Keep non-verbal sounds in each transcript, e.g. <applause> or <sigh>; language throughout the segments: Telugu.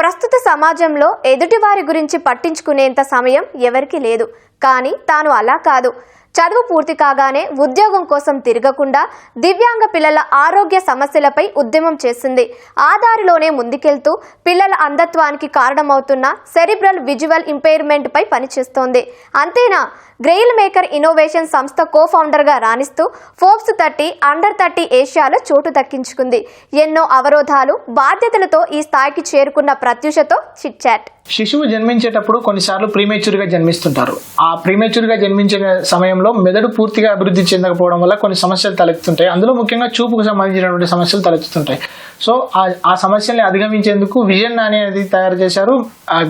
ప్రస్తుత సమాజంలో ఎదుటివారి గురించి పట్టించుకునేంత సమయం ఎవరికీ లేదు. కానీ తాను అలా కాదు. చదువు పూర్తి కాగానే ఉద్యోగం కోసం తిరగకుండా దివ్యాంగ పిల్లల ఆరోగ్య సమస్యలపై ఉద్యమం చేసింది. ఆదారిలోనే ముందుకెళ్తూ పిల్లల అంధత్వానికి కారణమవుతున్న సెరిబ్రల్ విజువల్ ఇంపైర్మెంట్ పై పనిచేస్తోంది. అంతేనా? గ్రెయిల్ మేకర్ ఇన్నోవేషన్ సంస్థ కో ఫౌండర్గా రాణిస్తూ ఫోర్బ్స్ థర్టీ అండర్ థర్టీ ఏషియాలో చోటు దక్కించుకుంది. ఎన్నో అవరోధాలు బాధ్యతలతో ఈ స్థాయికి చేరుకున్న ప్రత్యూషతో చిట్ చాట్. శిశువు జన్మించేటప్పుడు కొన్నిసార్లు ప్రీమేచ్యూర్గా జన్మిస్తుంటారు. ఆ ప్రీమేచ్యూర్గా జన్మించే సమయంలో మెదడు పూర్తిగా అభివృద్ధి చెందకపోవడం వల్ల కొన్ని సమస్యలు తలెత్తుంటాయి అందులో ముఖ్యంగా చూపుకు సంబంధించినటువంటి సమస్యలు తలెత్తుతుంటాయి. సో ఆ ఆ సమస్యల్ని అధిగమించేందుకు విజన్ అనేది తయారు చేశారు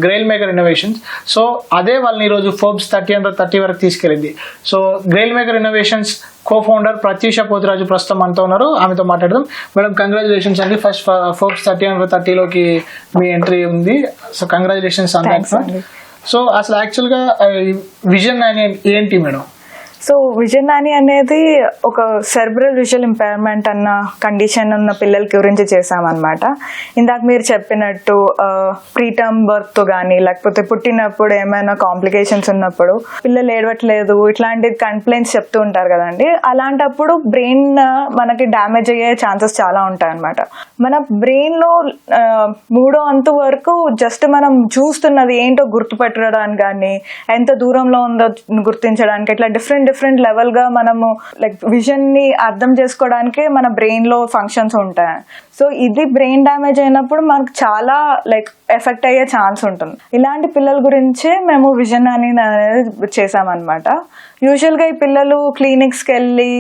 గ్రెయిల్ మేకర్ ఇన్నోవేషన్స్. సో అదే వాళ్ళని ఈరోజు ఫోర్బ్స్ థర్టీ అండ్ థర్టీ వరకు తీసుకెళ్ళింది. So Grail Maker Innovations cofounder Pratyusha Potiraju ప్రస్తుతం మనతో ఉన్నారు. ఆమెతో మాట్లాడదాం. మేడం కంగ్రాచులేషన్స్ అండి. ఫస్ట్ ఫోర్బ్స్ థర్టీ అండ్ థర్టీలోకి మీ ఎంట్రీ ఉంది. సో కంగ్రాచులేషన్స్ అండి. సో అసలు యాక్చువల్గా విజన్ అనే ఏంటి మేడం? సో విజయనాని అనేది ఒక సెర్బ్రల్ విజువల్ ఇంపైర్మెంట్ అన్న కండిషన్ ఉన్న పిల్లలకి గురించి చేసామన్నమాట ఇందాక మీరు చెప్పినట్టు ప్రీటర్మ్ బర్త్ కానీ లేకపోతే పుట్టినప్పుడు ఏమైనా కాంప్లికేషన్స్ ఉన్నప్పుడు పిల్లలు ఏడవట్లేదు ఇట్లాంటి కంప్లైంట్స్ చెప్తూ ఉంటారు కదండి. అలాంటప్పుడు బ్రెయిన్ మనకి డ్యామేజ్ అయ్యే ఛాన్సెస్ చాలా ఉంటాయి మన మన బ్రెయిన్లో మూడో అంతు వరకు జస్ట్ మనం చూస్తున్నది ఏంటో గుర్తుపెట్టడానికి కానీ ఎంత దూరంలో ఉందో గుర్తించడానికి ఇట్లా డిఫరెంట్ డిఫరెంట్ లెవెల్గా మనము లైక్ విజన్ని అర్థం చేసుకోవడానికి మన బ్రెయిన్లో ఫంక్షన్స్ ఉంటాయి. సో ఇది బ్రెయిన్ డ్యామేజ్ అయినప్పుడు మనకు చాలా లైక్ ఎఫెక్ట్ అయ్యే ఛాన్స్ ఉంటుంది. ఇలాంటి పిల్లల గురించే మేము విజన్ అని అనేది చేసామన్నమాట యూజువల్గా ఈ పిల్లలు క్లినిక్స్కి వెళ్ళి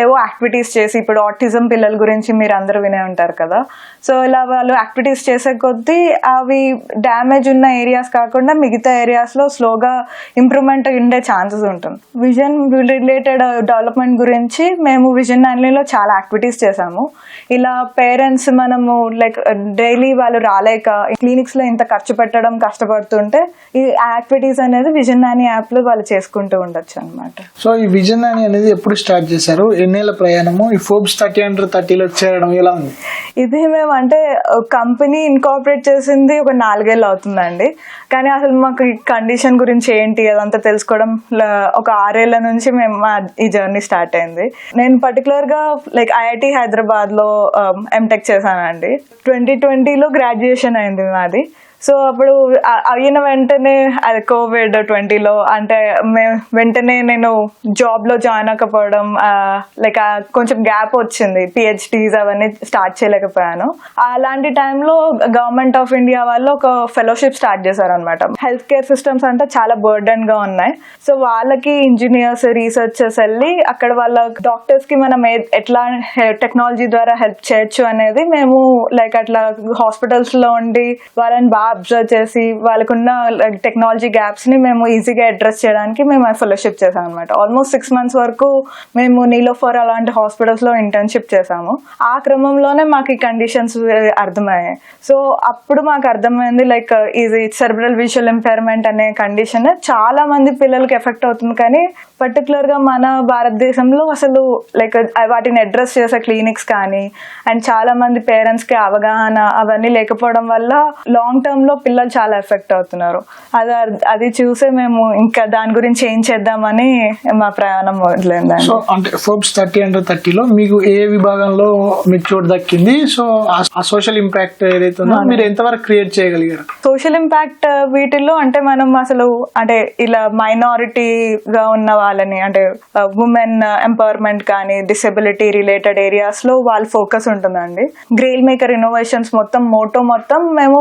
ఏవో యాక్టివిటీస్ చేసి ఇప్పుడు ఆటిజం పిల్లల గురించి మీరు అందరూ వినే ఉంటారు కదా. సో ఇలా వాళ్ళు యాక్టివిటీస్ చేసే కొద్దీ అవి డ్యామేజ్ ఉన్న ఏరియాస్ కాకుండా మిగతా ఏరియాస్లో స్లోగా ఇంప్రూవ్మెంట్ ఉండే ఛాన్సెస్ ఉంటుంది. విజన్ రిలేటెడ్ డెవలప్మెంట్ గురించి మేము విజన్లో చాలా యాక్టివిటీస్ చేసాము ఇలా పేరెంట్స్ మనము లైక్ డైలీ వాళ్ళు రాలేక క్లినిక్స్లో ఇంత ఖర్చు పెట్టడం కష్టపడుతుంటే ఈ యాక్టివిటీస్ అనేది విజన్ నాని యాప్లో వాళ్ళు చేసుకుంటూ ఉండొచ్చు అనమాట సో ఈ విజన్ అని అనేది ఎప్పుడు స్టార్ట్ చేశారు? ఎన్నేళ్ళ ప్రయాణము? ఈ ఫోర్బ్స్ థర్టీ అండ్ థర్టీలో చేరడం ఎలా ఉంది? ఇది మేము అంటే కంపెనీ ఇన్కార్పొరేట్ చేసింది ఒక నాలుగేళ్ళు అవుతుందండి. కానీ అసలు మాకు కండిషన్ గురించి ఏంటి అదంతా తెలుసుకోవడం ఒక ఆరేళ్ళ నుంచి మేము మా ఈ జర్నీ స్టార్ట్ అయింది. నేను పర్టికులర్గా లైక్ ఐఐటి హైదరాబాద్లో um, ఎంటెక్ చేశానండి. ట్వంటీ ట్వంటీలో గ్రాడ్యుయేషన్ అయింది మాది. సో అప్పుడు అయిన వెంటనే అది కోవిడ్ ట్వంటీలో అంటే వెంటనే నేను జాబ్లో జాయిన్ అవ్వకపోవడం లైక్ కొంచెం గ్యాప్ వచ్చింది. పిహెచ్డీస్ అవన్నీ స్టార్ట్ చేయలేకపోయాను. అలాంటి టైంలో గవర్నమెంట్ ఆఫ్ ఇండియా వాళ్ళు ఒక ఫెలోషిప్ స్టార్ట్ చేశారనమాట హెల్త్ కేర్ సిస్టమ్స్ అంటే చాలా బర్డెన్గా ఉన్నాయి. సో వాళ్ళకి ఇంజనీర్స్ రీసెర్చర్స్ వెళ్ళి అక్కడ వాళ్ళ డాక్టర్స్కి మనం ఎట్లా టెక్నాలజీ ద్వారా హెల్ప్ చేయొచ్చు అనేది మేము లైక్ అట్లా హాస్పిటల్స్లో ఉండి వాళ్ళని బాగా అబ్జర్వ్ చేసి వాళ్ళకున్న టెక్నాలజీ గ్యాప్స్ని మేము ఈజీగా అడ్రస్ చేయడానికి మేము ఫెలోషిప్ చేసాం అనమాట ఆల్మోస్ట్ సిక్స్ మంత్స్ వరకు మేము నీలోఫర్ అలాంటి హాస్పిటల్స్లో ఇంటర్న్షిప్ చేసాము ఆ క్రమంలోనే మాకు ఈ కండిషన్స్ అర్థమయ్యాయి. సో అప్పుడు మాకు అర్థమైంది లైక్ ఇది సెర్బ్రల్ విజువల్ ఇంపైర్మెంట్ అనే కండిషన్ చాలా మంది పిల్లలకి ఎఫెక్ట్ అవుతుంది. కానీ పర్టికులర్గా మన భారతదేశంలో అసలు లైక్ వాటిని అడ్రస్ చేసే క్లినిక్స్ కానీ అండ్ చాలా మంది పేరెంట్స్కి అవగాహన అవన్నీ లేకపోవడం వల్ల లాంగ్ టర్మ్ లో పిల్లలు చాలా ఎఫెక్ట్ అవుతున్నారు. అది అది చూసే మేము ఇంకా దాని గురించి ఏం చేద్దామని మా ప్రయాణం మొదలైందండి సో అంటే ఫోర్బ్స్ థర్టీ అండ్ థర్టీలో మీకు ఏ విభాగంలో మీకు చోటు దక్కింది? సో ఆ- సోషల్ ఇంపాక్ట్ ఏదైతే ఉందో మీరు ఎంతవరకు క్రియేట్ చేయగలిగారు? సోషల్ ఇంపాక్ట్ వీటిల్లో అంటే మనం అసలు అంటే ఇలా మైనారిటీగా ఉన్న వాళ్ళని అంటే ఉమెన్ ఎంపవర్మెంట్ కానీ డిసెబిలిటీ రిలేటెడ్ ఏరియాస్లో వాళ్ళ ఫోకస్ ఉంటుందండి. గ్రెయిల్ మేకర్ ఇన్నోవేషన్స్ మొత్తం మోటో మొత్తం మేము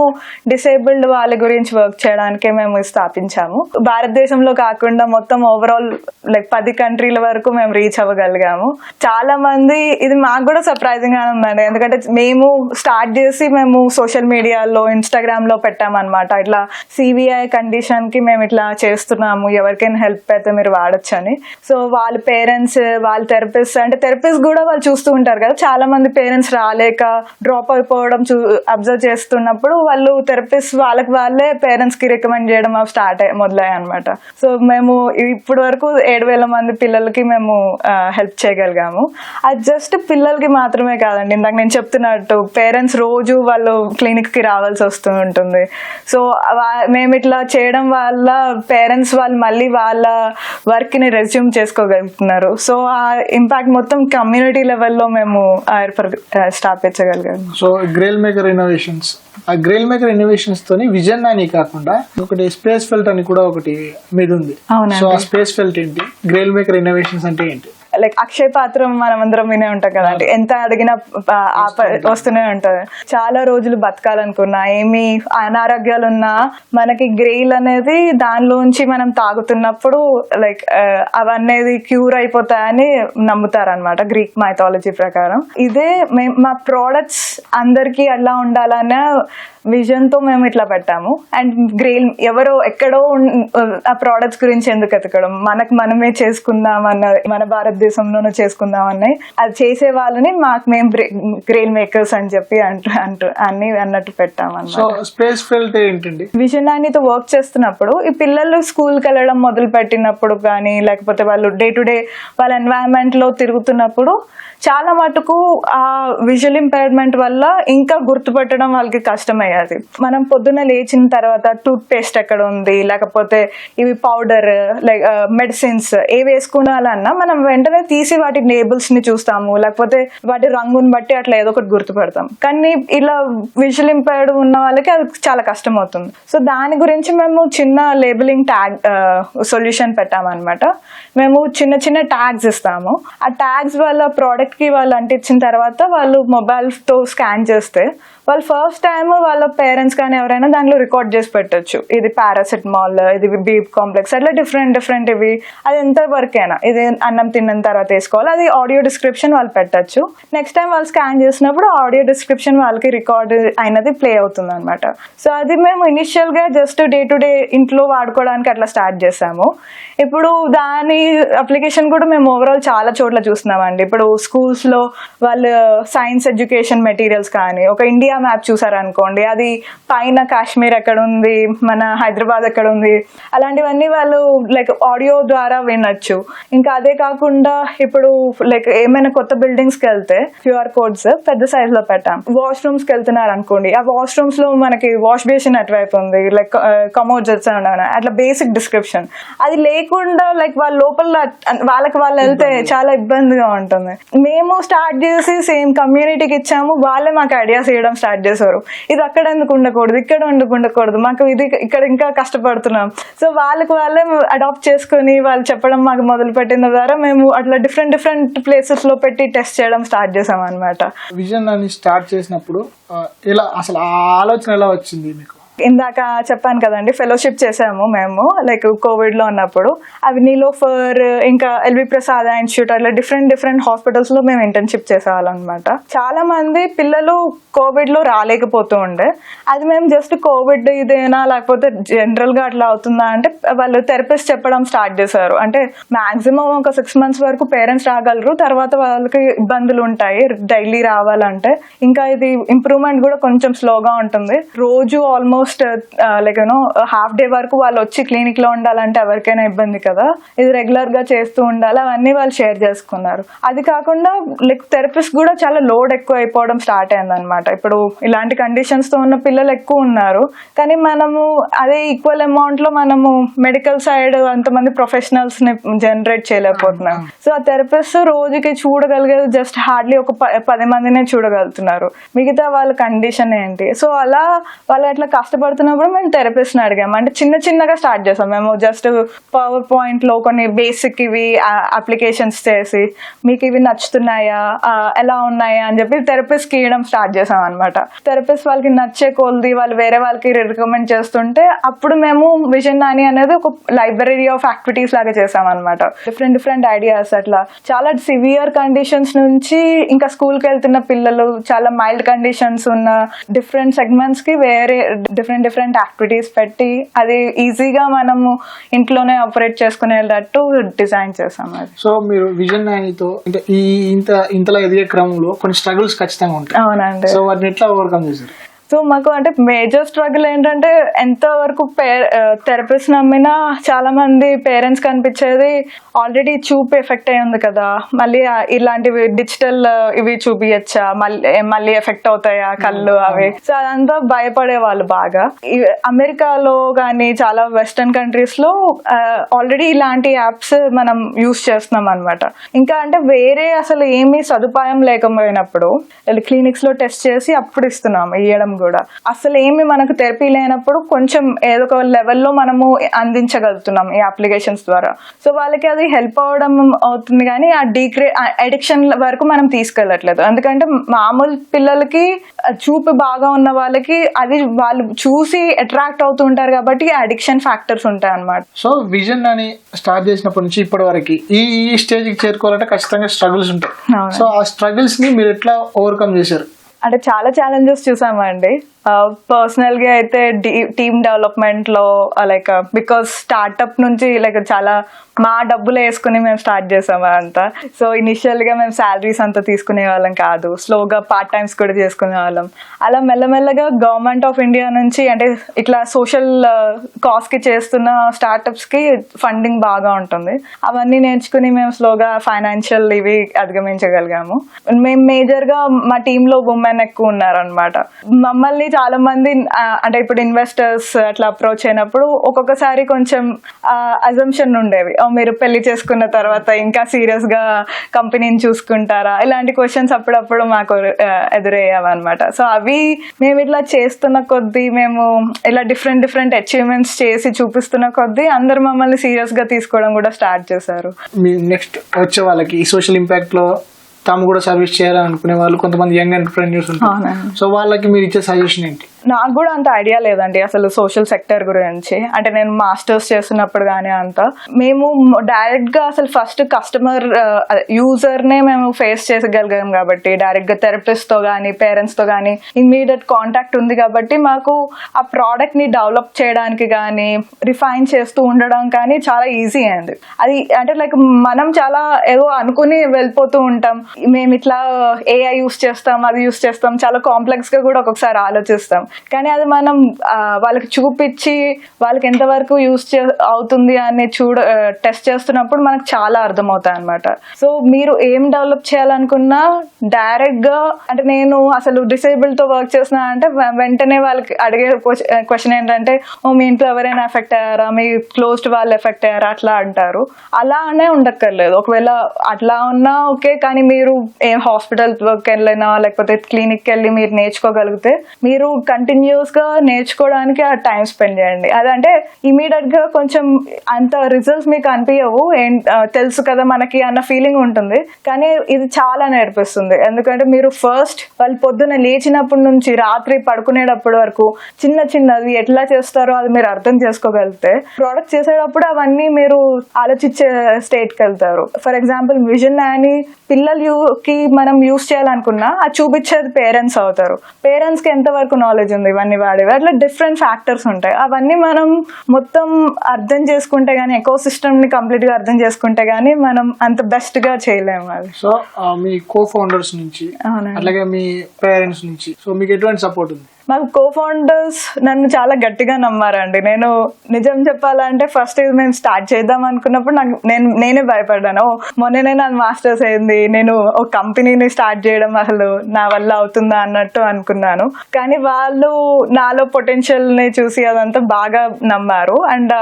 డిసేబుల్డ్ వాళ్ళ గురించి వర్క్ చేయడానికే మేము స్థాపించాము. భారతదేశంలో కాకుండా మొత్తం ఓవరాల్ లైక్ పది కంట్రీల వరకు మేము రీచ్ అవ్వగలిగాము. చాలా మంది ఇది మాకు కూడా సర్ప్రైజింగ్గా ఉందండి. ఎందుకంటే మేము స్టార్ట్ చేసి మేము సోషల్ మీడియాలో ఇన్స్టాగ్రామ్లో పెట్టామన్నమాట. ఇట్లా సివిఐ కండిషన్కి మేము ఇట్లా చేస్తున్నాము. ఎవరికైనా హెల్ప్ అయితే మీరు వాడచ్చు అని సో వాళ్ళ పేరెంట్స్ వాళ్ళ థెరపిస్ట్ అంటే థెరపిస్ట్ కూడా వాళ్ళు చూస్తూ ఉంటారు కదా. చాలా మంది పేరెంట్స్ రాలేక డ్రాప్ అయిపోవడం చూ అబ్జర్వ్ చేస్తున్నప్పుడు వాళ్ళు థెరపిస్ట్ ప్రాక్టీస్ వాళ్ళకి వాళ్ళే పేరెంట్స్కి రికమెండ్ చేయడం అవి స్టార్ట్ మొదలయ్యాయి అనమాట సో మేము ఇప్పటి వరకు ఏడు వేల మంది పిల్లలకి మేము హెల్ప్ చేయగలిగాము. అది జస్ట్ పిల్లలకి మాత్రమే కాదండి. ఇందాక నేను చెప్తున్నట్టు పేరెంట్స్ రోజు వాళ్ళు క్లినిక్కి రావాల్సి వస్తూ ఉంటుంది. సో మేము ఇట్లా చేయడం వల్ల పేరెంట్స్ వాళ్ళు మళ్ళీ వాళ్ళ వర్క్ని రెజ్యూమ్ చేసుకోగలుగుతున్నారు. సో ఆ ఇంపాక్ట్ మొత్తం కమ్యూనిటీ లెవెల్లో మేము ఏర్పర స్థాపించగలిగాము. సో గ్రేల్ మేకర్ ఇన్నోవేషన్స్ ఆ గ్రేల్ మేకర్ ఇన్నోవేషన్స్ తోని విజన్ అని కాకుండా ఒకటి స్పేస్ ఫెల్ట్ అని కూడా ఒకటి మీద ఉంది. సో ఆ స్పేస్ ఫెల్ట్ ఏంటి? గ్రేల్ మేకర్ ఇన్నోవేషన్స్ అంటే ఏంటి? లైక్ అక్షయ పాత్రం మనం అందరం వినే ఉంటాం కదండి ఎంత అడిగినా వస్తూనే ఉంటది. చాలా రోజులు బతకాలనుకున్నా ఏమి అనారోగ్యాలు ఉన్నా మనకి గ్రెయిల్ అనేది దానిలోంచి మనం తాగుతున్నప్పుడు లైక్ అవన్నీ క్యూర్ అయిపోతాయని నమ్ముతారనమాట గ్రీక్ మైథాలజీ ప్రకారం. ఇదే మేము మా ప్రోడక్ట్స్ అందరికీ ఎలా ఉండాలనే విజన్తో మేము ఇట్లా పెట్టాము. అండ్ గ్రెయిల్ ఎవరో ఎక్కడో ఆ ప్రోడక్ట్స్ గురించి ఎందుకు ఎతకడం మనకు మనమే చేసుకుందాం అన్న మన భారతదేశంలోనే చేసుకుందాం అన్నది అది చేసే వాళ్ళని మాకు మేము గ్రెయిల్ మేకర్స్ అని చెప్పి అంటూ అంటూ అన్ని అన్నట్టు పెట్టాం సో అన్నమాట స్పేస్ ఫెల్ట్ ఏంటండి? విజనానితో వర్క్ చేస్తున్నప్పుడు ఈ పిల్లలు స్కూల్కి వెళ్ళడం మొదలు పెట్టినప్పుడు కానీ లేకపోతే వాళ్ళు డే టు డే వాళ్ళ ఎన్వైరన్మెంట్లో తిరుగుతున్నప్పుడు చాలా మటుకు ఆ విజువల్ ఇంపైర్మెంట్ వల్ల ఇంకా గుర్తుపట్టడం వాళ్ళకి కష్టమయ్యేది. మనం పొద్దున్న లేచిన తర్వాత టూత్ పేస్ట్ ఎక్కడ ఉంది? లేకపోతే ఇవి పౌడర్ లైక్ మెడిసిన్స్ ఏ వేసుకోవాలన్నా మనం వెంటనే తీసి వాటి నేబుల్స్ని చూస్తాము లేకపోతే వాటి రంగుని బట్టి అట్లా ఏదో ఒకటి గుర్తుపెడతాం. కానీ ఇలా విజువల్ ఇంపైర్డ్ ఉన్న వాళ్ళకి అది చాలా కష్టం అవుతుంది సో దాని గురించి మేము చిన్న లేబులింగ్ ట్యాగ్ సొల్యూషన్ పెట్టామన్నమాట. మేము చిన్న చిన్న ట్యాగ్స్ ఇస్తాము. ఆ ట్యాగ్స్ వాళ్ళ ప్రోడక్ట్కి వాళ్ళు అంటించిన తర్వాత వాళ్ళు మొబైల్తో స్కాన్ చేస్తే వాళ్ళు ఫస్ట్ టైం వాళ్ళ పేరెంట్స్ కానీ ఎవరైనా దాంట్లో రికార్డ్ చేసి పెట్టొచ్చు. ఇది పారాసెటమాల్ ఇది బీప్ కాంప్లెక్స్ అట్లా డిఫరెంట్ డిఫరెంట్ ఇవి. అది ఎంత వర్క్ అయినా ఇది అన్నం తిన్న తర్వాత వేసుకోవాలి. అది ఆడియో డిస్క్రిప్షన్ వాళ్ళు పెట్టొచ్చు. నెక్స్ట్ టైం వాళ్ళు స్కాన్ చేసినప్పుడు ఆడియో డిస్క్రిప్షన్ వాళ్ళకి రికార్డ్ అయినది ప్లే అవుతుంది అనమాట సో అది మేము ఇనిషియల్గా జస్ట్ డే టు డే ఇంట్లో వాడుకోవడానికి అట్లా స్టార్ట్ చేసాము. ఇప్పుడు దాని అప్లికేషన్ కూడా మేము ఓవరాల్ చాలా చోట్ల చూస్తున్నామండి. ఇప్పుడు స్కూల్స్లో వాళ్ళు సైన్స్ ఎడ్యుకేషన్ మెటీరియల్స్ కానీ ఒక ఇండియా మ్యాప్ చూసారనుకోండి అది పైన కాశ్మీర్ ఎక్కడ ఉంది మన హైదరాబాద్ ఎక్కడ ఉంది అలాంటివన్నీ వాళ్ళు లైక్ ఆడియో ద్వారా వినొచ్చు. ఇంకా అదే కాకుండా ఇప్పుడు లైక్ ఏమైనా కొత్త బిల్డింగ్స్కి వెళ్తే క్యూఆర్ కోడ్స్ పెద్ద సైజ్లో పెట్టాం. వాష్ రూమ్స్కి వెళ్తున్నారు అనుకోండి ఆ వాష్ రూమ్స్లో మనకి వాష్ బేసిన్ అటువైపు ఉంది లైక్ కమోడ్స్ అట్లా బేసిక్ డిస్క్రిప్షన్ అది లేకుండా లైక్ వాళ్ళ లోపల వాళ్ళకి వాళ్ళు వెళ్తే చాలా ఇబ్బందిగా ఉంటుంది. మేము స్టార్ట్ చేసి సేమ్ కమ్యూనిటీకి ఇచ్చాము వాళ్ళే మాకు ఐడియాస్ ఇవ్వడం స్టార్ట్ చేశారు ఇది అక్కడ ఎందుకు ఉండకూడదు? ఇక్కడ ఎందుకు ఉండకూడదు? మాకు ఇది ఇక్కడ ఇంకా కష్టపడుతున్నాం. సో వాళ్ళకి వాళ్ళే అడాప్ట్ చేసుకొని వాళ్ళు చెప్పడం మాకు మొదలు పెట్టిన ద్వారా మేము అట్లా డిఫరెంట్ డిఫరెంట్ ప్లేసెస్లో పెట్టి టెస్ట్ చేయడం స్టార్ట్ చేసాం అనమాట విజన్ అని స్టార్ట్ చేసినప్పుడు ఇలా ఎలా అసలు ఆలోచన ఎలా వచ్చింది మీకు? ఇందాక చెప్పాను కదండి ఫెలోషిప్ చేసాము మేము లైక్ కోవిడ్లో ఉన్నప్పుడు. అవి నీలోఫర్ ఇంకా ఎల్వి ప్రసాద్ ఇన్స్టిట్యూట్ అట్లా డిఫరెంట్ డిఫరెంట్ హాస్పిటల్స్లో మేము ఇంటర్న్షిప్ చేసేవాళ్ళం అనమాట చాలా మంది పిల్లలు కోవిడ్లో రాలేకపోతూ ఉండే. అది మేము జస్ట్ కోవిడ్ ఇదేనా లేకపోతే జనరల్గా అట్లా అవుతుందా అంటే వాళ్ళు థెరపిస్ట్ చెప్పడం స్టార్ట్ చేశారు. అంటే మాక్సిమం ఒక సిక్స్ మంత్స్ వరకు పేరెంట్స్ రాగలరు తర్వాత వాళ్ళకి ఇబ్బందులు ఉంటాయి డైలీ రావాలంటే. ఇంకా ఇది ఇంప్రూవ్మెంట్ కూడా కొంచెం స్లోగా ఉంటుంది. రోజు almost almost like you know half day వరకు వాళ్ళు వచ్చి క్లినిక్లో ఉండాలంటే ఎవరికైనా ఇబ్బంది కదా? ఇది రెగ్యులర్గా చేస్తూ ఉండాలి? అవన్నీ వాళ్ళు షేర్ చేసుకున్నారు. అది కాకుండా లైక్ థెరపిస్ట్ కూడా చాలా లోడ్ ఎక్కువ అయిపోవడం స్టార్ట్ అయింది అనమాట ఇప్పుడు ఇలాంటి కండిషన్స్తో ఉన్న పిల్లలు ఎక్కువ ఉన్నారు. కానీ మనము అదే ఈక్వల్ అమౌంట్లో మనము మెడికల్ సైడ్ అంతమంది ప్రొఫెషనల్స్ని జనరేట్ చేయలేకపోతున్నాం. సో ఆ థెరపిస్ట్ రోజుకి చూడగలిగేది జస్ట్ హార్డ్లీ ఒక పది మందినే చూడగలుగుతున్నారు. మిగతా వాళ్ళ కండిషన్ ఏంటి? సో అలా వాళ్ళు అట్లా కష్టపడుతున్నప్పుడు మేము థెరపిస్ట్ని అడిగాము అంటే చిన్న చిన్నగా స్టార్ట్ చేసాం. మేము జస్ట్ పవర్ పాయింట్లో కొన్ని బేసిక్ ఇవి అప్లికేషన్స్ చేసి మీకు ఇవి నచ్చుతున్నాయా? ఎలా ఉన్నాయా? అని చెప్పి థెరపిస్ట్కి ఇవ్వడం స్టార్ట్ చేసాం అనమాట థెరపిస్ట్ వాళ్ళకి నచ్చే కొలది వాళ్ళు వేరే వాళ్ళకి రికమెండ్ చేస్తుంటే అప్పుడు మేము విజన్ నాని అనేది ఒక లైబ్రరీ ఆఫ్ యాక్టివిటీస్ లాగా చేసాం అనమాట డిఫరెంట్ డిఫరెంట్ ఐడియాస్ అట్లా. చాలా సివియర్ కండిషన్స్ నుంచి ఇంకా స్కూల్కి వెళ్తున్న పిల్లలు చాలా మైల్డ్ కండిషన్స్ ఉన్న డిఫరెంట్ సెగ్మెంట్స్కి వేరే డిఫరెంట్ డిఫరెంట్ యాక్టివిటీస్ పెట్టి అది ఈజీగా మనము ఇంట్లోనే ఆపరేట్ చేసుకునేటట్టు డిజైన్ చేసాం అది. సో మీరు విజన్ నానితో అంటే ఈ ఇంత ఇంతలా ఎదిగే క్రమంలో కొన్ని స్ట్రగుల్స్ ఖచ్చితంగా ఉంటాయి. అవునండి. సో వాటిని ఎట్లా ఓవర్కమ్ చేశారు? సో మాకు అంటే మేజర్ స్ట్రగుల్ ఏంటంటే ఎంత వరకు థెరపిస్ట్ నమ్మినా చాలా మంది పేరెంట్స్ కనిపించేది ఆల్రెడీ చూపు ఎఫెక్ట్ అయి ఉంది కదా. మళ్ళీ ఇలాంటివి డిజిటల్ ఇవి చూపించచ్చా మళ్ళీ మళ్ళీ ఎఫెక్ట్ అవుతాయా కళ్ళు అవి? సో అదంతా భయపడే వాళ్ళు బాగా అమెరికాలో కానీ చాలా వెస్టర్న్ కంట్రీస్లో ఆల్రెడీ ఇలాంటి యాప్స్ మనం యూస్ చేస్తున్నాం అనమాట ఇంకా అంటే వేరే అసలు ఏమీ సదుపాయం లేకపోయినప్పుడు క్లినిక్స్లో టెస్ట్ చేసి అప్పుడు ఇస్తున్నాం ఇవ్వడం కూడా. అసలు ఏమి మనకు థెరపీ లేనప్పుడు కొంచెం ఏదో ఒక లెవెల్లో మనము అందించగలుగుతున్నాం ఈ అప్లికేషన్స్ ద్వారా. సో వాళ్ళకి అది హెల్ప్ అవడం అవుతుంది కానీ ఆ డీక్రే అడిక్షన్ వరకు మనం తీసుకెళ్ళట్లేదు. ఎందుకంటే మామూలు పిల్లలకి చూపు బాగా ఉన్న వాళ్ళకి అది వాళ్ళు చూసి అట్రాక్ట్ అవుతూ ఉంటారు కాబట్టి అడిక్షన్ ఫ్యాక్టర్స్ ఉంటాయి అన్నమాట. సో విజన్ అని స్టార్ట్ చేసినప్పటి నుంచి ఇప్పటి వరకు ఈ ఈ స్టేజ్కి చేరుకోవాలంటే ఖచ్చితంగా స్ట్రగుల్స్ ఉంటాయి. సో ఆ స్ట్రగుల్స్ని మీరు ఎట్లా ఓవర్కమ్ చేశారు? అంటే చాలా ఛాలెంజెస్ చూసామండి. పర్సనల్గా అయితే టీమ్ డెవలప్మెంట్లో లైక్ బికాస్ స్టార్ట్అప్ నుంచి లైక్ చాలా మా డబ్బులు వేసుకుని మేము స్టార్ట్ చేసాము అంతా సో ఇనిషియల్గా మేము శాలరీస్ అంతా తీసుకునే వాళ్ళం కాదు స్లోగా పార్ట్ టైమ్స్ కూడా చేసుకునే వాళ్ళం అలా మెల్లమెల్లగా గవర్నమెంట్ ఆఫ్ ఇండియా నుంచి అంటే ఇట్లా సోషల్ కాస్కి చేస్తున్న స్టార్ట్అప్స్కి ఫండింగ్ బాగా ఉంటుంది అవన్నీ నేర్చుకుని మేము స్లోగా ఫైనాన్షియల్ ఇవి అధిగమించగలిగాము మేము మేజర్గా మా టీమ్లో ఉమెన్ ఎక్కువ ఉన్నారనమాట మమ్మల్ని చాలా మంది అంటే ఇప్పుడు ఇన్వెస్టర్స్ అట్లా అప్రోచ్ అయినప్పుడు ఒక్కొక్కసారి కొంచెం అజంప్షన్ ఉండేవి. మీరు పెళ్ళి చేసుకున్న తర్వాత ఇంకా సీరియస్గా కంపెనీని చూసుకుంటారా? ఇలాంటి క్వశ్చన్స్ అప్పుడప్పుడు మాకు ఎదురయ్యావన్నమాట. సో అవి మేము ఇట్లా చేస్తున్న కొద్దీ మేము ఇలా డిఫరెంట్ డిఫరెంట్ అచీవ్మెంట్స్ చేసి చూపిస్తున్న కొద్దీ అందరు మమ్మల్ని సీరియస్గా తీసుకోవడం కూడా స్టార్ట్ చేశారు. మీ నెక్స్ట్ వచ్చే వాళ్ళకి సోషల్ ఇంపాక్ట్లో తాము కూడా సర్వీస్ చేయాలని అనుకునే వాళ్ళు కొంతమంది యంగ్ ఎంటర్ప్రెన్యూర్స్ ఉంటారు. సో వాళ్ళకి మీరు ఇచ్చే సజెషన్ ఏంటి నాకు కూడా అంత ఐడియా లేదండి అసలు సోషల్ సెక్టర్ గురించి. అంటే నేను మాస్టర్స్ చేస్తున్నప్పుడు కానీ అంత. మేము డైరెక్ట్గా అసలు ఫస్ట్ కస్టమర్ యూజర్ నే మేము ఫేస్ చేసగలిగాం కాబట్టి. డైరెక్ట్గా థెరపిస్ట్తో కానీ పేరెంట్స్తో కానీ ఇమ్మీడియట్ కాంటాక్ట్ ఉంది కాబట్టి మాకు ఆ ప్రోడక్ట్ని డెవలప్ చేయడానికి కానీ రిఫైన్ చేస్తూ ఉండడం కానీ చాలా ఈజీ అయింది. అది అంటే లైక్ మనం చాలా ఏదో అనుకుని వెళ్ళిపోతూ ఉంటాం. మేము ఇట్లా ఏఐ యూస్ చేస్తాం అది యూస్ చేస్తాం చాలా కాంప్లెక్స్గా కూడా ఒక్కొక్కసారి ఆలోచిస్తాం. కానీ అది మనం వాళ్ళకి చూపించి వాళ్ళకి ఎంతవరకు యూస్ చే అవుతుంది అని చూడ టెస్ట్ చేస్తున్నప్పుడు మనకు చాలా అర్థమవుతాయి అనమాట సో మీరు ఏం డెవలప్ చేయాలనుకున్నా డైరెక్ట్గా అంటే నేను అసలు డిసేబుల్తో వర్క్ చేస్తున్నా అంటే వెంటనే వాళ్ళకి అడిగే క్వశ్చన్ ఏంటంటే ఓ మీ ఇంట్లో ఎవరైనా ఎఫెక్ట్ అయ్యారా? మీ క్లోజ్డ్ వాళ్ళు ఎఫెక్ట్ అయ్యారా? అట్లా అంటారు. అలానే ఉండక్కర్లేదు. ఒకవేళ అట్లా ఉన్నా ఓకే కానీ మీరు ఏం హాస్పిటల్ వర్క్ వెళ్ళినా లేకపోతే క్లినిక్కి వెళ్ళి మీరు నేర్చుకోగలిగితే మీరు కంటిన్యూస్గా నేర్చుకోవడానికి ఆ టైం స్పెండ్ చేయండి. అదంటే ఇమీడియట్గా కొంచెం అంత రిజల్ట్స్ మీకు అనిపించవు ఏం తెలుసు కదా మనకి అన్న ఫీలింగ్ ఉంటుంది. కానీ ఇది చాలా నేర్పిస్తుంది. ఎందుకంటే మీరు ఫస్ట్ వాళ్ళు పొద్దున లేచినప్పటి నుంచి రాత్రి పడుకునేటప్పటి వరకు చిన్న చిన్నది ఎట్లా చేస్తారో అది మీరు అర్థం చేసుకోగలిగితే ప్రోడక్ట్ చేసేటప్పుడు అవన్నీ మీరు ఆలోచించే స్టేట్కి వెళ్తారు. ఫర్ ఎగ్జాంపుల్ విజన్ అని పిల్లలు కి మనం యూస్ చేయాలనుకున్నా అది చూపించేది పేరెంట్స్ అవుతారు. పేరెంట్స్కి ఎంత వరకు నాలెడ్జ్ ఉంది ఇవన్నీ వాడేవి. అట్లా డిఫరెంట్ ఫ్యాక్టర్స్ ఉంటాయి. అవన్నీ మనం మొత్తం అర్థం చేసుకుంటే గానీ ఎకో సిస్టమ్ని కంప్లీట్గా అర్థం చేసుకుంటే గానీ మనం అంత బెస్ట్గా చేయలేము అది. సో మీ కో ఫౌండర్స్ నుంచి. అట్లాగే మీ పేరెంట్స్ నుంచి సో మీకు ఎటువంటి సపోర్ట్ ఉంది? మా కో ఫౌండర్స్ నన్ను చాలా గట్టిగా నమ్మారండి. నేను నిజం చెప్పాలంటే ఫస్ట్ ఇది మేము స్టార్ట్ చేద్దాం అనుకున్నప్పుడు నాకు నేను నేనే భయపడ్డాను. "ఓ, మొన్ననే నా మాస్టర్స్ అయింది. నేను ఒక కంపెనీని స్టార్ట్ చేయడం అసలు నా వల్ల అవుతుందా అన్నట్టు అనుకున్నాను. కానీ వాళ్ళు నాలో పొటెన్షియల్ని చూసి అదంతా బాగా నమ్మారు. అండ్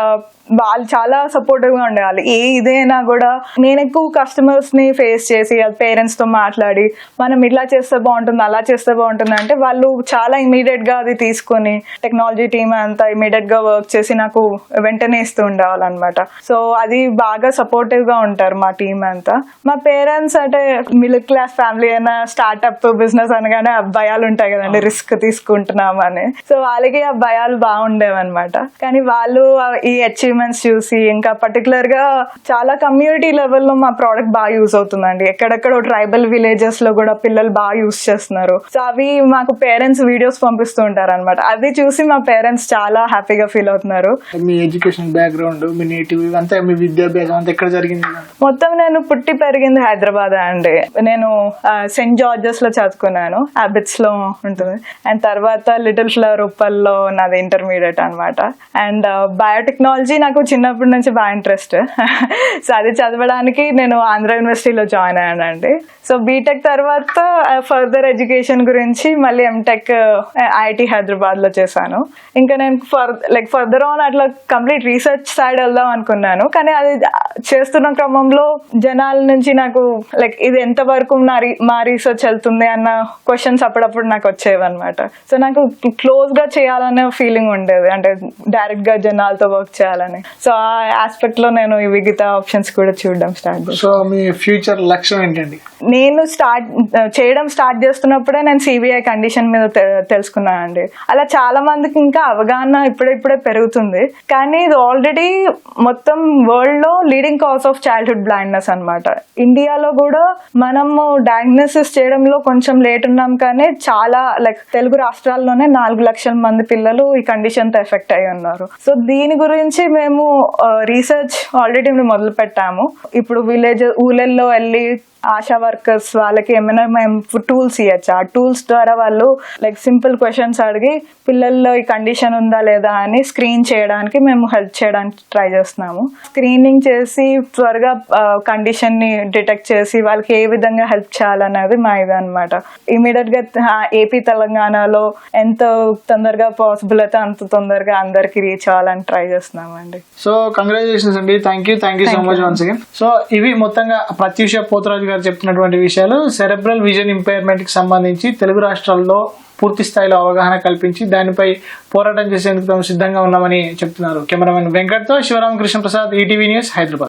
వాళ్ళు చాలా సపోర్టివ్గా ఉండేవాళ్ళు. ఏ ఇదైనా కూడా నేను ఎక్కువ కస్టమర్స్ని ఫేస్ చేసి పేరెంట్స్తో మాట్లాడి మనం ఇట్లా చేస్తే బాగుంటుంది అలా చేస్తే బాగుంటుంది అంటే వాళ్ళు చాలా ఇమీడియట్ గా అది తీసుకొని టెక్నాలజీ టీమ్ అంతా ఇమీడియట్గా వర్క్ చేసి నాకు వెంటనే ఇస్తూ ఉండేవాళ్ళు అనమాట సో అది బాగా సపోర్టివ్గా ఉంటారు మా టీం అంతా. మా పేరెంట్స్ అంటే మిడిల్ క్లాస్ ఫ్యామిలీ అయినా స్టార్ట్అప్ బిజినెస్ అనగానే ఆ భయాలు ఉంటాయి కదండి రిస్క్ తీసుకుంటున్నామని. సో వాళ్ళకి ఆ భయాలు బాగుండేవన్నమాట. కానీ వాళ్ళు ఈ అచీవ్మెంట్స్ చూసి ఇంకా పర్టికులర్గా చాలా కమ్యూనిటీ లెవెల్లో మా ప్రోడక్ట్ బాగా యూజ్ అవుతుందండి. ఎక్కడెక్కడ ట్రైబల్ విలేజెస్లో కూడా పిల్లలు బాగా యూజ్ చేస్తున్నారు. సో అవి మాకు పేరెంట్స్ వీడియోస్ పంపిస్తున్నారు చూస్తూ ఉంటారు అనమాట అది చూసి మా పేరెంట్స్ చాలా హ్యాపీగా ఫీల్ అవుతున్నారు. మీ ఎడ్యుకేషన్ బ్యాక్గ్రౌండ్ మీ నేటివ్ అంతా మీ విద్యాభ్యాసం అంతా ఎక్కడ జరిగింది? మొత్తం నేను పుట్టి పెరిగింది హైదరాబాద్ అండి. నేను సెయింట్ జార్జెస్లో చదువుకున్నాను. హ్యాబిట్స్లో ఉంటుంది. అండ్ తర్వాత లిటిల్ ఫ్లవర్ ఉప్పల్లో నాది ఇంటర్మీడియట్ అనమాట అండ్ బయోటెక్నాలజీ నాకు చిన్నప్పటి నుంచి బాగా ఇంట్రెస్ట్ సో <laughs> అది చదవడానికి నేను ఆంధ్ర యూనివర్సిటీలో జాయిన్ అయ్యానండి. సో బీటెక్ తర్వాత ఫర్దర్ ఎడ్యుకేషన్ గురించి మళ్ళీ ఎంటెక్ ఐఐటి హైదరాబాద్లో చేశాను. ఇంకా నేను ఫర్ లైక్ ఫర్దర్ ఆన్ అట్లా కంప్లీట్ రీసెర్చ్ సైడ్ వెళ్దాం అనుకున్నాను. కానీ అది చేస్తున్న క్రమంలో జనాల నుంచి నాకు లైక్ ఇది ఎంత వరకు నా రీ- మా రీసెర్చ్ వెళ్తుంది అన్న క్వశ్చన్స్ అప్పుడప్పుడు నాకు వచ్చేవి అనమాట సో నాకు క్లోజ్గా చేయాలనే ఫీలింగ్ ఉండేది. అంటే డైరెక్ట్గా జనాలతో వర్క్ చేయాలని. సో ఆ ఆస్పెక్ట్లో నేను ఈ మిగతా ఆప్షన్స్ కూడా చూడడం స్టార్ట్ సో మీ ఫ్యూచర్ లక్ష్యం ఏంటండి? నేను స్టార్ట్ చేయడం స్టార్ట్ చేస్తున్నప్పుడే నేను సిబిఐ కండిషన్ మీద తె- తెలుసుకున్నానండి అలా చాలా మందికి ఇంకా అవగాహన ఇప్పుడిప్పుడే పెరుగుతుంది. కానీ ఇది ఆల్రెడీ మొత్తం వరల్డ్లో leading cause of childhood blindness అనమాట ఇండియాలో కూడా మనము డయాగ్నోసిస్ చేయడంలో కొంచెం లేట్ ఉన్నాం కానీ చాలా లైక్ తెలుగు రాష్ట్రాల్లోనే నాలుగు లక్షల మంది పిల్లలు ఈ కండిషన్తో ఎఫెక్ట్ అయి ఉన్నారు. సో దీని గురించి మేము రీసెర్చ్ ఆల్రెడీ మొదలు పెట్టాము ఇప్పుడు విలేజ్ ఊళ్ళల్లో వెళ్ళి ఆశా వర్కర్స్ వాళ్ళకి ఏమైనా మేము టూల్స్ ఇవ్వచ్చు ఆ టూల్స్ ద్వారా వాళ్ళు లైక్ సింపుల్ క్వశ్చన్స్ అడిగి పిల్లల్లో ఈ కండిషన్ ఉందా లేదా అని స్క్రీన్ చేయడానికి మేము హెల్ప్ చేయడానికి ట్రై చేస్తున్నాము. స్క్రీనింగ్ చేసి త్వరగా కండిషన్ని డిటెక్ట్ చేసి వాళ్ళకి ఏ విధంగా హెల్ప్ చేయాలనేది మా ఇది అనమాట ఇమీడియట్గా ఏపీ తెలంగాణలో ఎంత తొందరగా పాసిబుల్ అయితే అంత తొందరగా అందరికి రీచ్ అవ్వాలని ట్రై చేస్తున్నామండి. సో కంగ్రాచులేషన్స్ అండి. Thank you thank you so much once again so ఇవి మొత్తంగా ప్రత్యూష పోతరాజు గారు చెప్తున్నటువంటి విషయాలు సెరెబ్రల్ విజన్ ఇంపైర్మెంట్కి సంబంధించి తెలుగు రాష్ట్రాల్లో పూర్తి స్థాయిలో అవగాహన కల్పించి దానిపై పోరాటం చేసేందుకు తాము సిద్ధంగా ఉన్నామని చెప్తున్నారు. కెమెరామెన్ వెంకట్తో శివరామకృష్ణ ప్రసాద్ ఈటీవీ న్యూస్ హైదరాబాద్.